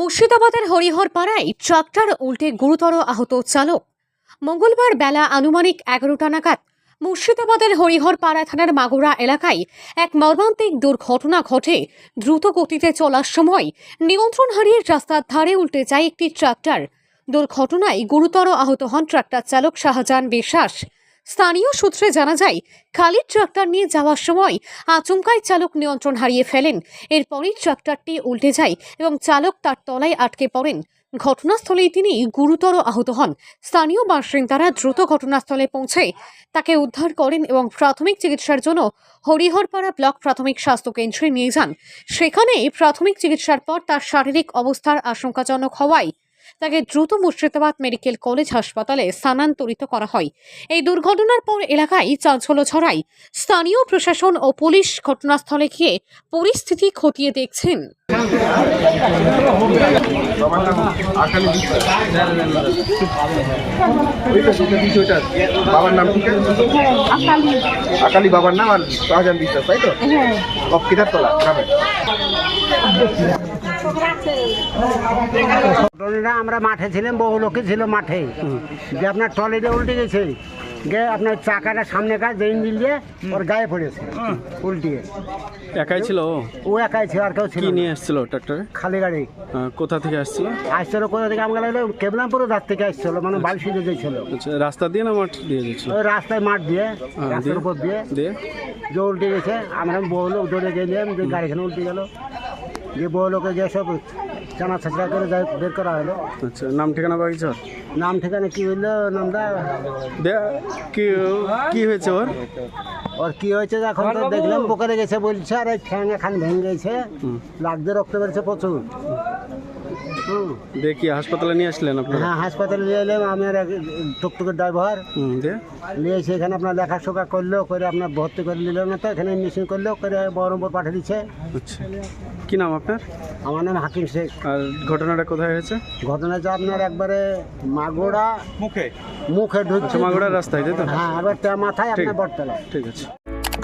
মুর্শিদাবাদের হরিহর পাড়ায় ট্রাক্টর উল্টে গুরুতর আহত চালক। মঙ্গলবার বেলা আনুমানিক এগারোটা নাগাদ মুর্শিদাবাদের হরিহর পাড়া থানার মাগুরা এলাকায় এক মর্মান্তিক দুর্ঘটনা ঘটে। দ্রুত গতিতে চলার সময় নিয়ন্ত্রণ হারিয়ে রাস্তার ধারে উল্টে যায় একটি ট্রাক্টর। দুর্ঘটনায় গুরুতর আহত হন ট্রাক্টর চালক শাহজাহান বিশ্বাস। স্থানীয় সূত্রে জানা যায় খালি ট্রাক্টর নিয়ে যাওয়ার সময় আচমকায় চালক নিয়ন্ত্রণ হারিয়ে ফেলেন। এরপরই ট্রাক্টরটি উল্টে যায় এবং চালক তার তলায় আটকে পড়েন। ঘটনাস্থলেই তিনি গুরুতর আহত হন। স্থানীয় বাসিন্দারা দ্রুত ঘটনাস্থলে পৌঁছে তাকে উদ্ধার করেন এবং প্রাথমিক চিকিৎসার জন্য হরিহরপাড়া ব্লক প্রাথমিক স্বাস্থ্য কেন্দ্রে নিয়ে যান। সেখানে প্রাথমিক চিকিৎসার পর তার শারীরিক অবস্থার আশঙ্কাজনক হওয়ায় তাকে দ্রুত মুর্শিদাবাদ মেডিকেল কলেজ হাসপাতালে স্থানান্তরিত করা হয়। এই দুর্ঘটনার পর এলাকায় চাঞ্চল্য ছড়ায়। স্থানীয় প্রশাসন ও পুলিশ ঘটনাস্থলে গিয়ে পরিস্থিতি খতিয়ে দেখছেন। বাবার নাম আকালি বাবার নাম আর শাহজাহান বিশ্বাস তাই তো? কপ কিধারতলা গ্রামে। আমরা মাঠে ছিলাম বহু লোকই ছিল মাঠে। যে আপনার ট্রলিটা উল্টে গেছে গিয়ে আপনার চাকাটা সামনে কাজ যে ইঞ্জিন দিয়ে ওর গায়ে পড়েছে উল্টিয়ে। একাই ছিল ও? একাই ছিল আর কেউ ছিল কি নিয়ে এসেছিল ট্রাক্টরে? খালি গাড়ি। কোথা থেকে আসছিল? আসছিল কোথা থেকে? আমরা লাগল কেবলামপুর রাত থেকে আসছিল মানে বালসিতে গেছিল। আচ্ছা রাস্তা দিয়ে না মাঠ দিয়ে যাচ্ছিল ওই রাস্তায় মাঠ দিয়ে? রাস্তার উপর দিয়ে। দিয়ে? যে উল্টে গেছে আমরা বহু লোক দৌড়ে গেলাম যে গাড়িখানে উল্টে গেল। যে বড় লোকে গিয়ে সব চানা ছাচড়া করে যাই বের করা হলো। আচ্ছা নাম ঠিকানা বাকি চল নাম ঠিকানা কি হইল নামটা? দে কি কি হয়েছে ওর? ওর কি হয়েছে এখন তো দেখলাম পোকারে গেছে বলছে আর এই ঠ্যাং এখান ভেঙে গেছে। লাগতে রক্ত বেরছে প্রচুর। হুম। দিয়ে হাসপাতালে নিয়ে আসলেন আপনারা? হ্যাঁ হাসপাতালে নিয়ে এলাম আমি আর এক টুকটুকের ড্রাইভার। নিয়ে এসে এখানে আপনার লেখাশোকা করল করে আপনার ভর্তি করে নিল না তো এখানে ইঞ্জেকশন করল করে বহরমপুর পাঠিয়ে দিচ্ছে। আচ্ছা। কি নাম আপনার? আমার নাম হাকিম শেখ। আর ঘটনাটা কোথায় হয়েছে? ঘটনাটা আপনার একবারে মাগুড়া মুখে। মুখে ঢুকছে। আচ্ছা মাগুড়ার রাস্তায় তাই তো? হ্যাঁ এবার তা- মাথায় ঠিক। আপনার বটতলা ঠিক আছে।